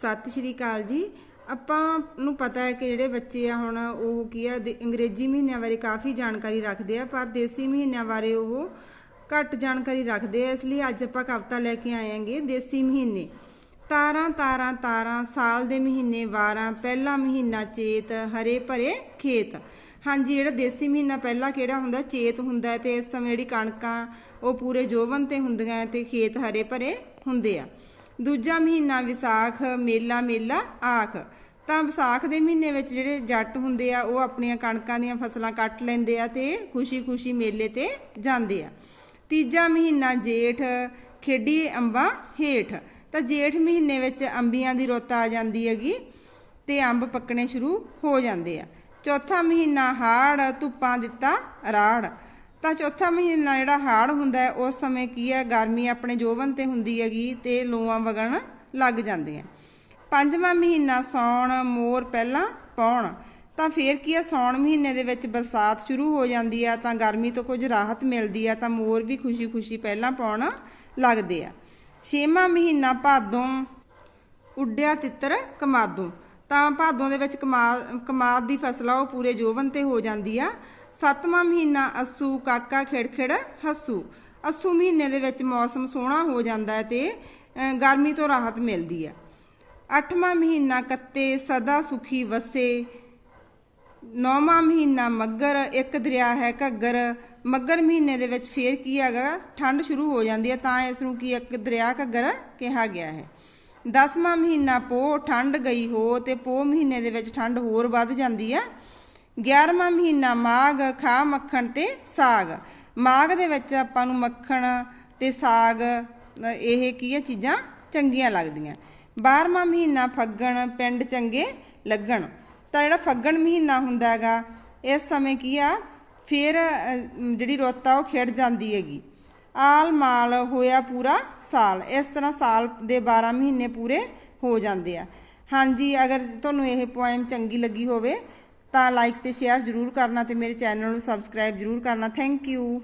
ਸਤਿ ਸ਼੍ਰੀ ਅਕਾਲ ਜੀ। ਆਪਾਂ ਨੂੰ ਪਤਾ ਹੈ ਕਿ ਜਿਹੜੇ ਬੱਚੇ ਆ ਹੁਣ ਉਹ ਕੀ ਆ ਅੰਗਰੇਜ਼ੀ ਮਹੀਨਿਆਂ ਬਾਰੇ ਕਾਫੀ ਜਾਣਕਾਰੀ ਰੱਖਦੇ ਆ, ਪਰ ਦੇਸੀ ਮਹੀਨਿਆਂ ਬਾਰੇ ਉਹ ਘੱਟ ਜਾਣਕਾਰੀ ਰੱਖਦੇ ਆ, ਇਸ ਲਈ ਅੱਜ ਆਪਾਂ ਕਵਿਤਾ ਲੈ ਕੇ ਆਏਾਂਗੇ ਦੇਸੀ ਮਹੀਨੇ। ਤਾਰਾਂ ਤਾਰਾਂ ਤਾਰਾਂ, ਸਾਲ ਦੇ ਮਹੀਨੇ 12 ਪਹਿਲਾ ਮਹੀਨਾ ਚੇਤ, ਹਰੇ ਭਰੇ ਖੇਤ। ਹਾਂਜੀ, ਜਿਹੜਾ ਦੇਸੀ ਮਹੀਨਾ ਪਹਿਲਾ ਕਿਹੜਾ ਹੁੰਦਾ? ਚੇਤ ਹੁੰਦਾ ਹੈ ਤੇ ਇਸ ਸਮੇਂ ਜਿਹੜੀ ਕਣਕਾਂ ਉਹ ਪੂਰੇ ਜੋਵਨ ਤੇ ਹੁੰਦੀਆਂ ਹੈ ਤੇ ਖੇਤ ਹਰੇ ਭਰੇ ਹੁੰਦੇ ਆ। ਦੂਜਾ ਮਹੀਨਾ ਵਿਸਾਖ, ਮੇਲਾ ਮੇਲਾ, ਆਖ। ਤਾਂ ਵਿਸਾਖ ਦੇ ਮਹੀਨੇ ਵਿੱਚ ਜਿਹੜੇ ਜੱਟ ਹੁੰਦੇ ਆ, ਉਹ ਆਪਣੀਆਂ ਕਣਕਾਂ ਦੀਆਂ ਫਸਲਾਂ ਕੱਟ ਲੈਂਦੇ ਆ ਤੇ ਖੁਸ਼ੀ-ਖੁਸ਼ੀ ਮੇਲੇ ਤੇ ਜਾਂਦੇ ਆ। ਤੀਜਾ ਮਹੀਨਾ ਜੇਠ, ਖੇਡੀ ਅੰਬਾਂ ਹੇਠ। ਤਾਂ ਜੇਠ ਮਹੀਨੇ ਵਿੱਚ ਅੰਬੀਆਂ ਦੀ ਰੁੱਤ ਆ ਜਾਂਦੀ ਹੈਗੀ ਤੇ ਅੰਬ ਪੱਕਣੇ ਸ਼ੁਰੂ ਹੋ ਜਾਂਦੇ ਆ। ਚੌਥਾ ਮਹੀਨਾ ਹਾੜ, ਧੁੱਪਾਂ ਦਿੱਤਾ ਰਾੜ। ਤਾਂ ਚੌਥਾ ਮਹੀਨਾ ਜਿਹੜਾ ਹਾੜ ਹੁੰਦਾ ਹੈ, ਉਸ ਸਮੇਂ ਕੀ ਹੈ, ਗਰਮੀ ਆਪਣੇ ਜੋਬਨ ਤੇ ਹੁੰਦੀ ਹੈਗੀ ਤੇ ਲੋਆਂ ਵਗਣ ਲੱਗ ਜਾਂਦੀਆਂ। ਪੰਜਵਾਂ ਮਹੀਨਾ ਸੌਣ, ਮੋਰ ਪਹਿਲਾਂ ਪਾਉਣ। ਤਾਂ ਫੇਰ ਕੀ ਆ ਸੌਣ ਮਹੀਨੇ ਦੇ ਵਿੱਚ ਬਰਸਾਤ ਸ਼ੁਰੂ ਹੋ ਜਾਂਦੀ ਆ ਤਾਂ ਗਰਮੀ ਤੋਂ ਕੁਝ ਰਾਹਤ ਮਿਲਦੀ ਆ ਤਾਂ ਮੋਰ ਵੀ ਖੁਸ਼ੀ-ਖੁਸ਼ੀ ਪਹਿਲਾਂ ਪਾਉਣ ਲੱਗਦੇ ਆ। ਛੇਵਾਂ ਮਹੀਨਾ ਭਾਦੋਂ, ਉੱਡਿਆ ਤਿੱਤਰ ਕਮਾਦੋਂ। ਤਾਂ ਭਾਦੋਂ ਦੇ ਵਿੱਚ ਕਮਾ, ਕਮਾਦ ਦੀ ਫਸਲ ਆ, ਉਹ ਪੂਰੇ ਜੋਵਨ ਤੇ ਹੋ ਜਾਂਦੀ ਆ। ਸੱਤਵਾਂ ਮਹੀਨਾ ਅਸੂ, ਕਾਕਾ ਖਿੜਖਿੜ ਹੱਸੂ। ਅਸੂ ਮਹੀਨੇ ਦੇ ਵਿੱਚ ਮੌਸਮ ਸੋਹਣਾ ਹੋ ਜਾਂਦਾ ਹੈ ਤੇ ਗਰਮੀ ਤੋਂ ਰਾਹਤ ਮਿਲਦੀ ਹੈ। ਅੱਠਵਾਂ ਮਹੀਨਾ ਕੱਤੇ ਸਦਾ ਸੁਖੀ ਵਸੇ। ਨੌਵਾਂ ਮਹੀਨਾ ਮੱਗਰ, ਇੱਕ ਦਰਿਆ ਹੈ ਘੱਗਰ। ਮੱਗਰ ਮਹੀਨੇ ਦੇ ਵਿੱਚ ਫੇਰ ਕੀ ਹੈਗਾ? ਠੰਡ ਸ਼ੁਰੂ ਹੋ ਜਾਂਦੀ ਹੈ, ਤਾਂ ਇਸ ਨੂੰ ਕੀ ਇੱਕ ਦਰਿਆ ਘੱਗਰ ਕਿਹਾ ਗਿਆ ਹੈ। ਦਸਵਾਂ ਮਹੀਨਾ ਪੋ ਠੰਡ ਗਈ ਹੋ ਤੇ ਪੋ ਮਹੀਨੇ ਦੇ ਵਿੱਚ ਠੰਡ ਹੋਰ ਵੱਧ ਜਾਂਦੀ ਹੈ। 11ਵਾਂ ਮਹੀਨਾ ਮਾਘ ਖਾ ਮੱਖਣ ਤੇ ਸਾਗ। ਮਾਘ ਦੇ ਵਿੱਚ ਆਪਾਂ ਨੂੰ ਮੱਖਣ ਤੇ ਸਾਗ, ਇਹ ਕੀ ਹੈ ਚੀਜ਼ਾਂ ਚੰਗੀਆਂ ਲੱਗਦੀਆਂ। 12ਵਾਂ ਮਹੀਨਾ ਫੱਗਣ, ਪਿੰਡ ਚੰਗੇ ਲੱਗਣ। ਤਾਂ ਜਿਹੜਾ ਫੱਗਣ ਮਹੀਨਾ ਹੁੰਦਾ ਹੈਗਾ, ਇਸ ਸਮੇਂ ਕੀ ਆ, ਫਿਰ ਜਿਹੜੀ ਰੁੱਤ ਆ, ਉਹ ਖਿੜ ਜਾਂਦੀ ਹੈਗੀ। ਆਲ ਮਾਲ ਹੋਇਆ ਪੂਰਾ ਸਾਲ। ਇਸ ਤਰ੍ਹਾਂ ਸਾਲ ਦੇ 12 ਮਹੀਨੇ ਪੂਰੇ ਹੋ ਜਾਂਦੇ ਆ। ਹਾਂਜੀ, ਅਗਰ ਤੁਹਾਨੂੰ ਇਹ ਪੋਇਮ ਚੰਗੀ ਲੱਗੀ ਹੋਵੇ ਤਾਂ ਲਾਈਕ ਤੇ ਸ਼ੇਅਰ ਜ਼ਰੂਰ ਕਰਨਾ ਤੇ ਮੇਰੇ ਚੈਨਲ ਨੂੰ ਸਬਸਕ੍ਰਾਈਬ ਜ਼ਰੂਰ ਕਰਨਾ। Thank you